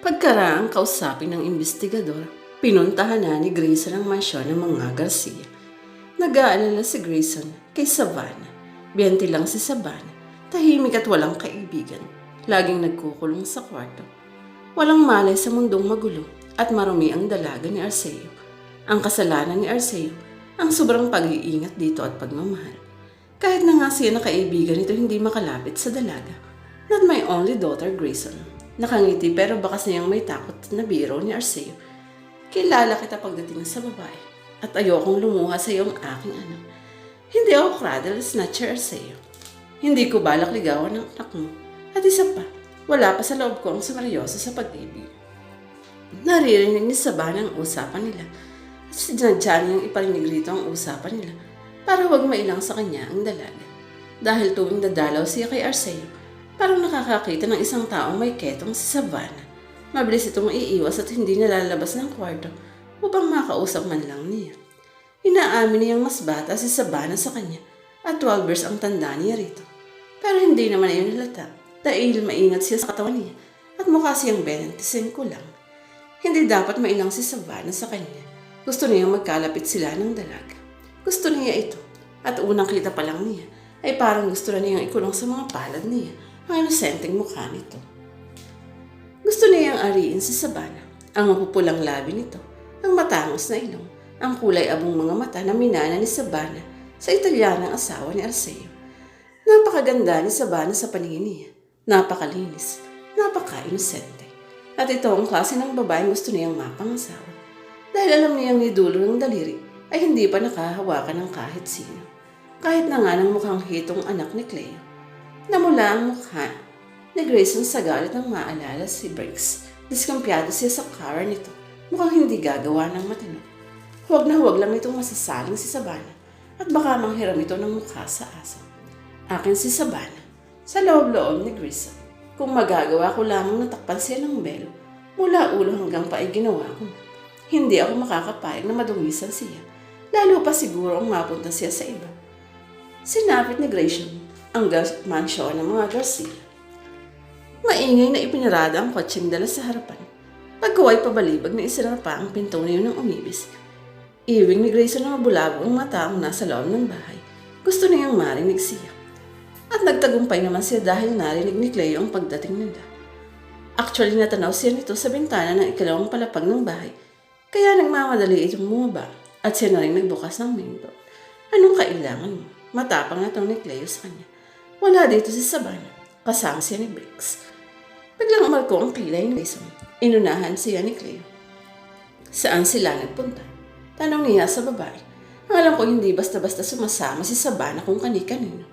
Pagkaraang kausapin ng investigador, pinuntahan na ni Grayson ang mansyon ng mga Garcia. Nag-aalala si Grayson kay Savannah. Biyente lang si Savannah, tahimik at walang kaibigan. Laging nagkukulong sa kwarto. Walang malay sa mundong magulo at marumi ang dalaga ni Arceo. Ang kasalanan ni Arceo, ang sobrang pag-iingat dito at pagmamahal. Kahit na nga siya na kaibigan nito hindi makalapit sa dalaga. Not my only daughter, Grayson. Nakangiti pero bakas niyang may takot na biro ni Arceo. Kilala kita pagdating sa babae at ayokong lumuha sa iyong aking anak. Hindi ako cradle snatcher, Arceo. Hindi ko balak ligawan ng anak mo. At isa pa, wala pa sa loob ko ang sumeryoso sa pag-ibig. Naririnig ni Sabana ang usapan nila at sinadya niyang iparinig rito ang usapan nila para huwag mailang sa kanya ang dalaga. Dahil tuwing dadalaw siya kay Arceo, parang nakakakita ng isang taong may ketong si Savannah. Mabilis itong iiwas at hindi nalalabas ng kwarto upang makausap man lang niya. Inaamin niyang mas bata si Savannah sa kanya at 12 years ang tanda niya rito. Pero hindi naman iyon halata dahil maingat siya sa katawan niya at mukha siyang 25 lang. Hindi dapat mailang si Savannah sa kanya. Gusto niyang magkalapit sila ng dalaga. Gusto niya ito. At unang kita pa lang niya, ay parang gusto na niyang ikulong sa mga palad niya ang inosenteng mukha nito. Gusto niyang ariin si Savannah, ang mapupulang labi nito, ang matangos na ilong, ang kulay abong mga mata na minana ni Savannah sa Italianang asawa ni Arceo. Napakaganda ni Savannah sa paningin niya. Napakalinis, napaka-inosente. At ito ang klase ng babaeng gusto niyang mapangasawa. Dahil alam niyang ni dulo ng daliri ay hindi pa nakahawakan ng kahit sino. Kahit na nga ng mukhang hitong anak ni Cleo. Namula ang mukha ni Grayson sa galit ng maalala si Briggs. Diskumpiyado siya sa car nito. Mukhang hindi gagawa ng matino. Huwag na huwag lang itong masasaling si Sabana at baka manghiram ito ng mukha sa aso. Akin si Sabana, sa loob-loob ni Grayson. Kung magagawa ko lamang natakpan siya ng belo, mula ulo hanggang pa ay ginawa ko. Hindi ako makakapayag na madungisan siya. Lalo pa siguro ang mapunta siya sa iba. Sinapit ni Grayson ang mansyon ng mga Garcia. Maingay na ipinarada ang kotseng dala sa harapan. Pagkaway pabalibag na isara pa ang pinto na yun ng umibis. Iwing ni Grayson na mabulabo ang mata ang nasa loob ng bahay. Gusto niyang marinig siya. At nagtagumpay naman siya dahil narinig ni Cleo ang pagdating nila. Actually, natanaw siya nito sa bintana ng ikalawang palapag ng bahay. Kaya nagmamadali itong bumaba at siya na rin nagbukas ng main door. Anong kailangan mo? Matapang na ni Cleo sa kanya. Wala dito si Sabana. Kasama siya ni Briggs. Biglang umalko ang kilay ni Grayson. Inunahan siya ni Cleo. Saan sila nagpunta? Tanong niya sa babae. Ang alam ko hindi basta-basta sumasama si Sabana kung kani-kanino.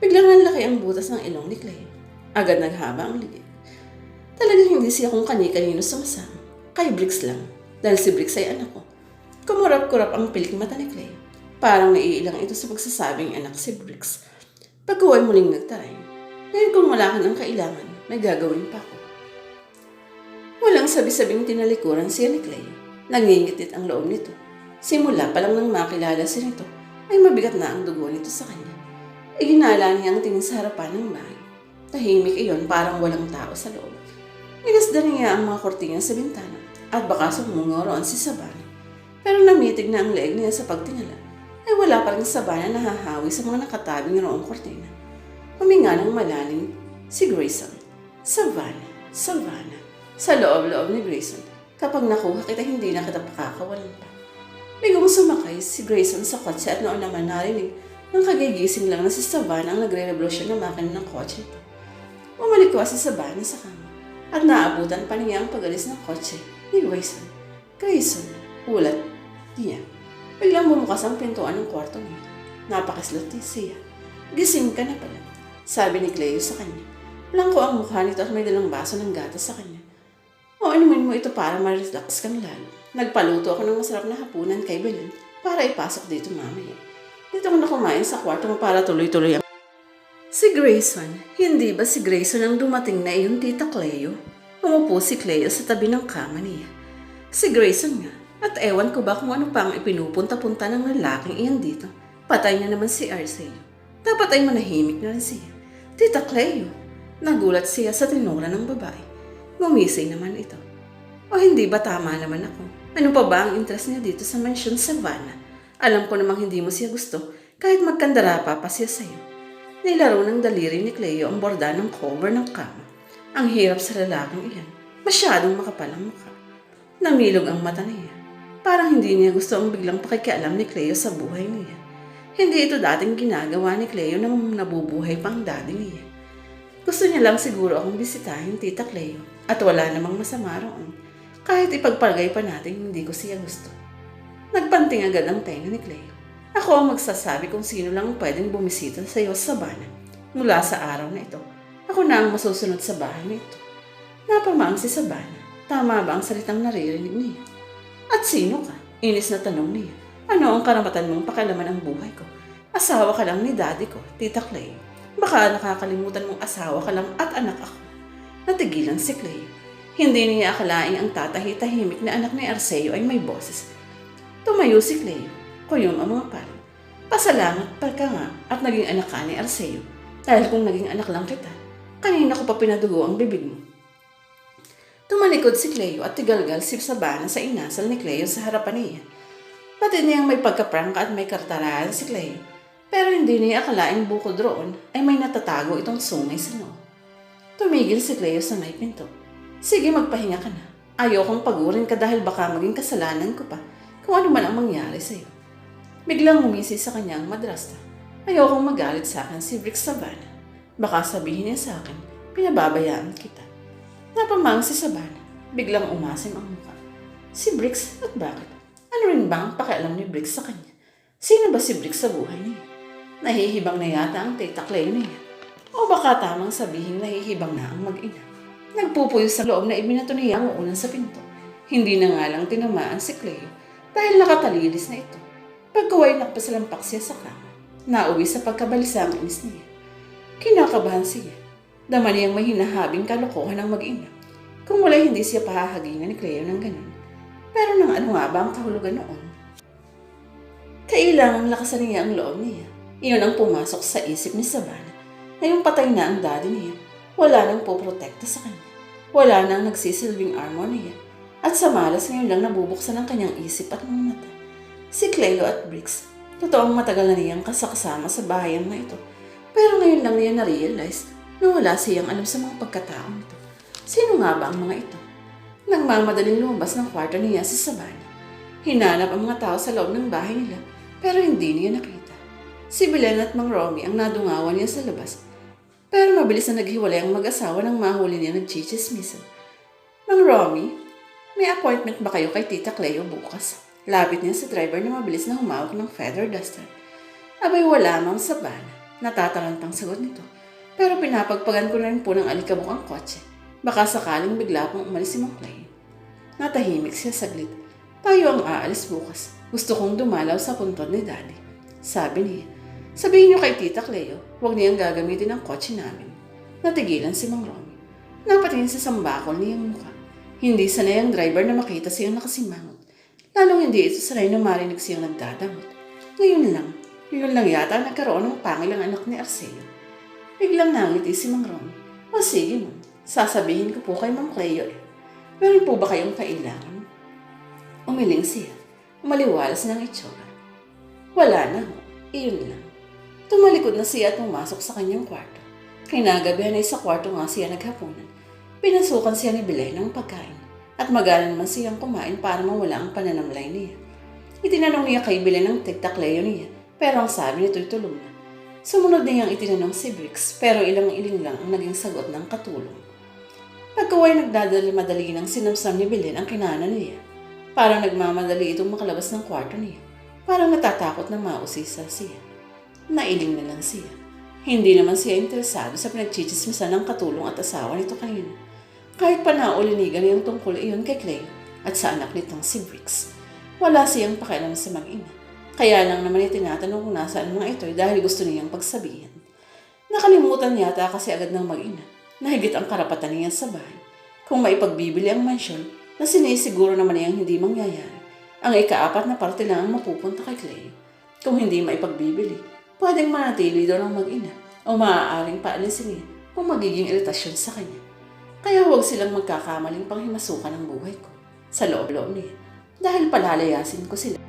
Biglang nanlaki ang butas ng ilong ni Cleo. Agad naghaba ang ligid. Talagang hindi siya kung kani-kanino sumasama. Kay Briggs lang. Dahil si Briggs ay anak ko. Kumurap-kurap ang pilik mata ni Cleo. Parang naiilang ito sa pagsasabing anak si Briggs. Pagkuway muling nagtaray. Ngayon kung wala ka ng kailangan, may gagawin pa ako. Walang sabi-sabing tinalikuran siya ni Cleo. Nangingitit ang loob nito. Simula pa lang nang makilala siya nito, ay mabigat na ang dugo nito sa kanya. Iginala niya ang tingin sa harapan ng bahay. Tahimik iyon parang walang tao sa loob. Minasdan niya ang mga kortina sa bintana at baka sumungo roon si Sabana. Pero namitig na ang leeg niya sa pagtingala ay wala pa rin Sabana na hahawi sa mga nakatabing roong kortina. Huminga ng malalim si Grayson. Savannah, Savannah. Sa loob-loob ni Grayson, kapag nakuha kita hindi na kita pakakawalan pa. Bigong sumakay si Grayson sa kotse at noon naman narinig ng kagigising lang na si Savannah ang nagre-revolusyon ng makina ng kotse. Umalikwa si Savannah sa kama at naabutan pa niya ang pagalis ng kotse ni Grayson. Grayson, ulat niya. Biglang bumukas ang pintuan ng kwarto niya. Napakaslati siya. Gising ka na pala, sabi ni Cleo sa kanya. Langko ang mukha nito at may dalang baso ng gatas sa kanya. O inumin mo ito para ma-relax kang lalo. Nagpaluto ako ng masarap na hapunan kay Belen para ipasok dito mamaya. Dito ko na kumain sa kwarto mo para tuloy-tuloy ang... Si Grayson, hindi ba si Grayson ang dumating na iyong tita Cleo? Umupo si Cleo sa tabi ng kama niya. Si Grayson nga, at ewan ko ba kung ano pa ang ipinupunta-punta ng lalaking iyan dito. Patay na naman si Arceo. Dapat ay manahimik na rin siya. Tita Cleo, nagulat siya sa tinura ng babae. Gumising naman ito. O hindi ba tama naman ako? Ano pa ba ang interest niya dito sa mansyon Savannah? Alam ko namang hindi mo siya gusto kahit magkandara pa pa siya sa'yo. Nilaro ng daliri ni Cleo ang borda ng cover ng kama. Ang hirap sa lalaking iyan. Masyadong makapal ang mukha. Namilog ang mata niya. Parang hindi niya gusto ang biglang pakikialam ni Cleo sa buhay niya. Hindi ito dating ginagawa ni Cleo nang nabubuhay pang daddy niya. Gusto niya lang siguro akong bisitahin, Tita Cleo. At wala namang masama roon. Kahit ipagpalagay pa natin hindi ko siya gusto. Nagpanting agad ang tenga ni Cleo. Ako ang magsasabi kung sino lang pwedeng bumisita sa iyo sa Sabana. Mula sa araw na ito, ako na ang masusunod sa bahay na ito. Napamaang si Sabana. Tama ba ang salitang naririnig niya? At sino ka? Inis na tanong niya. Ano ang karamatan mong pakialaman ang buhay ko? Asawa ka lang ni daddy ko, Tita Clay. Baka nakakalimutan mong asawa ka lang at anak ako. Natigilan si Clay. Hindi niya akalaing ang tatahi-tahimik na anak ni Arceo ay may boses. Tumayo si Clay. Kuyong ang mga pal. Pasalamat pa ka nga at naging anak ka ni Arceo. Dahil kung naging anak lang kita, kanina ko pa pinadugo ang bibig mo. Tumalikod si Cleo at tigalgal si Sabana sa inasal ni Cleo sa harapan niya. Pati niyang may pagkaprangka at may kartaraan si Cleo. Pero hindi niya akalaing bukod roon ay may natatago itong sungay sa noo. Tumigil si Cleo sa may pinto. Sige, magpahinga ka na. Ayokong pagurin ka dahil baka maging kasalanan ko pa kung ano man ang mangyari sa iyo. Biglang umisi sa kanyang madrasta. Ayokong magalit sa akin si Brick Savannah. Baka sabihin niya sa akin, pinababayaan kita. Napamang si Savannah. Biglang umasim ang mukha. Si Briggs at bakit? Ano rin ba ang pakialam ni Briggs sa kanya? Sino ba si Briggs sa buhay niya? Nahihibang na yata ang tita Clay niya. O baka tamang sabihin nahihibang na ang mag-ina. Nagpupuyo sa loob na ibinato niya ang unan sa pinto. Hindi na nga lang tinamaan si Cleo dahil nakatalilis na ito. Pagkaway nakpasalampak siya sa kama. Nauwi sa pagkabalisa ang inis niya. Kinakabahan siya. Dama niyang may hinahabing kalokohan ng mag-ina. Kung wala hindi siya pahahagingan ni Cleo ng ganun. Pero nang ano nga ba ang kahulugan noon? Kailangang lakasan niya ang loob niya. Iyon ang pumasok sa isip ni Savannah. Ngayong patay na ang daddy niya, wala nang poprotekta sa kanya. Wala nang nagsisilbing armor niya. At sa malas ngayon lang nabubuksan ang kanyang isip at mga mata. Si Cleo at Briggs, totoong matagal na niyang kasakasama sa bahayan na ito. Pero ngayon lang niya na-realize na wala siyang alam sa mga pagkatao nito. Sino nga ba ang mga ito? Nagmamadaling lumabas ng kwarto niya si Savannah. Hinanap ang mga tao sa loob ng bahay nila pero hindi niya nakita. Si Belen at Mang Romy ang nadungawan niya sa labas pero mabilis na naghiwalay ang mag-asawa nang mahuli niya nagchichismisan. Mang Romy, may appointment ba kayo kay Tita Cleo bukas? Lapit niya sa driver na mabilis na humawak ng feather duster. Abay wala mang sabana. Natatalantang sagot nito. Pero pinapagpagan ko na rin po ng alikabok ang kotse. Baka sakaling bigla pong umalis si Mang Clay. Natahimik siya saglit. Tayo ang aalis bukas. Gusto kong dumalaw sa puntod ni Daddy. Sabi niya. Sabihin niyo kay Tita Cleo, huwag niyang gagamitin ang kotse namin. Natigilan si Mang Romy. Napatingin sa sambakol niyang mukha. Hindi sanay ang driver na makita siyang nakasimangot. Lalong hindi ito sanay na marinig siyang nagdadamot. Ngayon lang, yun lang yata nagkaroon ng pangilang anak ni Arceo. Biglang nangiti si Mang Romy. O sige mo, sasabihin ko po kay Mang Cleo eh. Meron po ba kayong kailangan? Umiling siya. Maliwalas ng itsura. Wala na ho. Iyon lang. Tumalikod na siya at pumasok sa kanyang kwarto. Kinagabihan ay sa kwarto nga siya naghapunan. Pinasukan siya ni Belen ng pagkain. At magana naman siyang kumain para mawala ang pananamlay niya. Itinanong niya kay Belen ang tiktakleo niya, pero ang sabi nito'y tulong na. Sumunod niyang itinanong si Briggs, pero ilang iling lang ang naging sagot ng katulong. Pagkaway nagdadali-madali ng sinamsam ni Belen ang kinana niya. Parang nagmamadali itong makalabas ng kwarto niya. Parang natatakot na mausisa siya. Nailing na lang siya. Hindi naman siya interesado sa pinagchichismisan ng katulong at asawa nito kanina. Kahit pa naulinigan niyang tungkol iyon kay Clay at sa anak nitong si Briggs. Wala siyang pakialam sa mag-ina. Kaya lang naman itinatanong kung nasaan mga ito dahil gusto niyang pagsabihin. Nakalimutan yata kasi agad ng mag-ina na higit ang karapatan niya sa bahay. Kung maipagbibili ang mansyon na sinisiguro naman niyang hindi mangyayari, ang ikaapat na parte lang ang mapupunta kay Clay. Kung hindi maipagbibili, pwedeng manatili doon ang mag-ina o maaaring paalisin niya kung magiging iritasyon sa kanya. Kaya huwag silang magkakamaling panghimasukan ng buhay ko. Sa loob-loob niya. Dahil palalayasin ko sila.